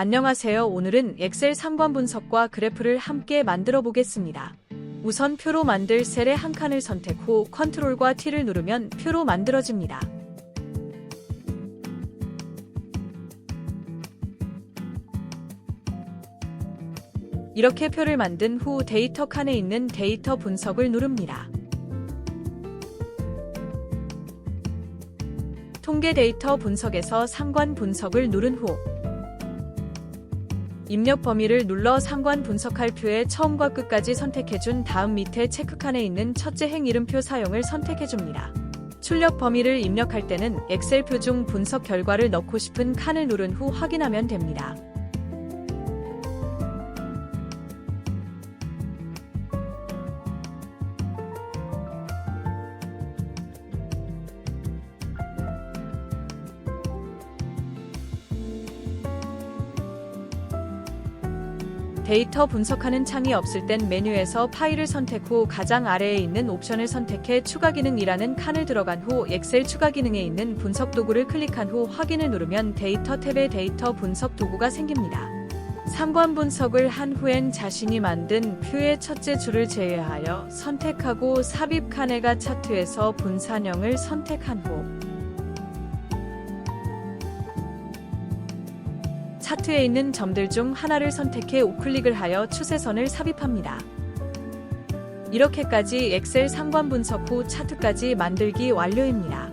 안녕하세요. 오늘은 엑셀 상관 분석과 그래프를 함께 만들어 보겠습니다. 우선 표로 만들 셀의 한 칸을 선택 후 컨트롤과 T를 누르면 표로 만들어집니다. 이렇게 표를 만든 후 데이터 칸에 있는 데이터 분석을 누릅니다. 통계 데이터 분석에서 상관 분석을 누른 후 입력 범위를 눌러 상관 분석할 표의 처음과 끝까지 선택해준 다음 밑에 체크칸에 있는 첫째 행 이름표 사용을 선택해줍니다. 출력 범위를 입력할 때는 엑셀 표 중 분석 결과를 넣고 싶은 칸을 누른 후 확인하면 됩니다. 데이터 분석하는 창이 없을 땐 메뉴에서 파일을 선택 후 가장 아래에 있는 옵션을 선택해 추가 기능이라는 칸을 들어간 후 엑셀 추가 기능에 있는 분석 도구를 클릭한 후 확인을 누르면 데이터 탭에 데이터 분석 도구가 생깁니다. 상관 분석을 한 후엔 자신이 만든 표의 첫째 줄을 제외하여 선택하고 삽입 칸에가 차트에서 분산형을 선택한 후 차트에 있는 점들 중 하나를 선택해 우클릭을 하여 추세선을 삽입합니다. 이렇게까지 엑셀 상관 분석 후 차트까지 만들기 완료입니다.